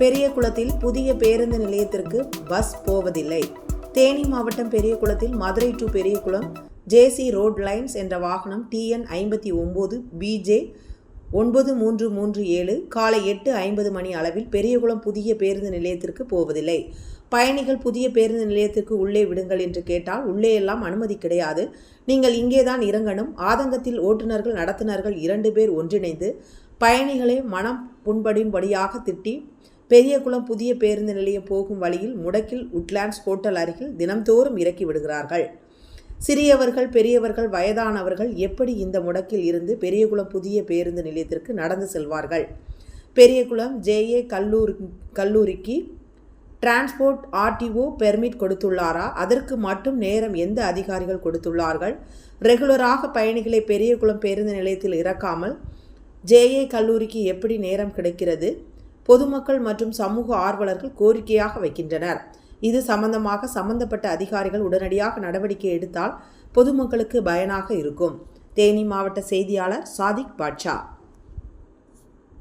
பெரியகுளத்தில் புதிய பேருந்து நிலையத்திற்கு பஸ் போவதில்லை. தேனி மாவட்டம் பெரியகுளத்தில் Madurai to Periyakulam JC road lines என்ற வாகனம் டிஎன் ஐம்பத்தி ஒம்பது பிஜே ஒன்பது மூன்று மூன்று ஏழு காலை எட்டு ஐம்பது மணி அளவில் பெரியகுளம் புதிய பேருந்து நிலையத்திற்கு போவதில்லை. பயணிகள் புதிய பேருந்து நிலையத்திற்கு உள்ளே விடுங்கள் என்று கேட்டால் உள்ளே எல்லாம் அனுமதி கிடையாது. நீங்கள் இங்கேதான் இறங்கணும். ஆதங்கத்தில் ஓட்டுநர்கள் நடத்துனர்கள் இரண்டு பேர் ஒன்றிணைந்து பயணிகளை மனம் புண்படும்படியாக திட்டி பெரியகுளம் புதிய பேருந்து நிலையம் போகும் வழியில் முடக்கில் உட்லாண்ட்ஸ் ஹோட்டல் அருகில் தினம்தோறும் இறக்கி விடுகிறார்கள். சிறியவர்கள் பெரியவர்கள் வயதானவர்கள் எப்படி இந்த முடக்கில் இருந்து பெரியகுளம் புதிய பேருந்து நிலையத்திற்கு நடந்து செல்வார்கள்? பெரியகுளம் ஜேஏ கல்லூரி கல்லூரிக்கு டிரான்ஸ்போர்ட் ஆர்டிஓ பெர்மிட் கொடுத்துள்ளாரா? அதற்கு மட்டும் நேரம் எந்த அதிகாரிகள் கொடுத்துள்ளார்கள்? ரெகுலராக பயணிகளை பெரியகுளம் பேருந்து நிலையத்தில் இறக்காமல் ஜேஏ கல்லூரிக்கு எப்படி நேரம் கிடைக்கிறது? பொதுமக்கள் மற்றும் சமூக ஆர்வலர்கள் கோரிக்கையாக வைக்கின்றனர். இது சம்பந்தமாக சம்பந்தப்பட்ட அதிகாரிகள் உடனடியாக நடவடிக்கை எடுத்தால் பொதுமக்களுக்கு பயனாக இருக்கும். தேனி மாவட்ட செய்தியாளர் சாதிக் பாட்ஷா.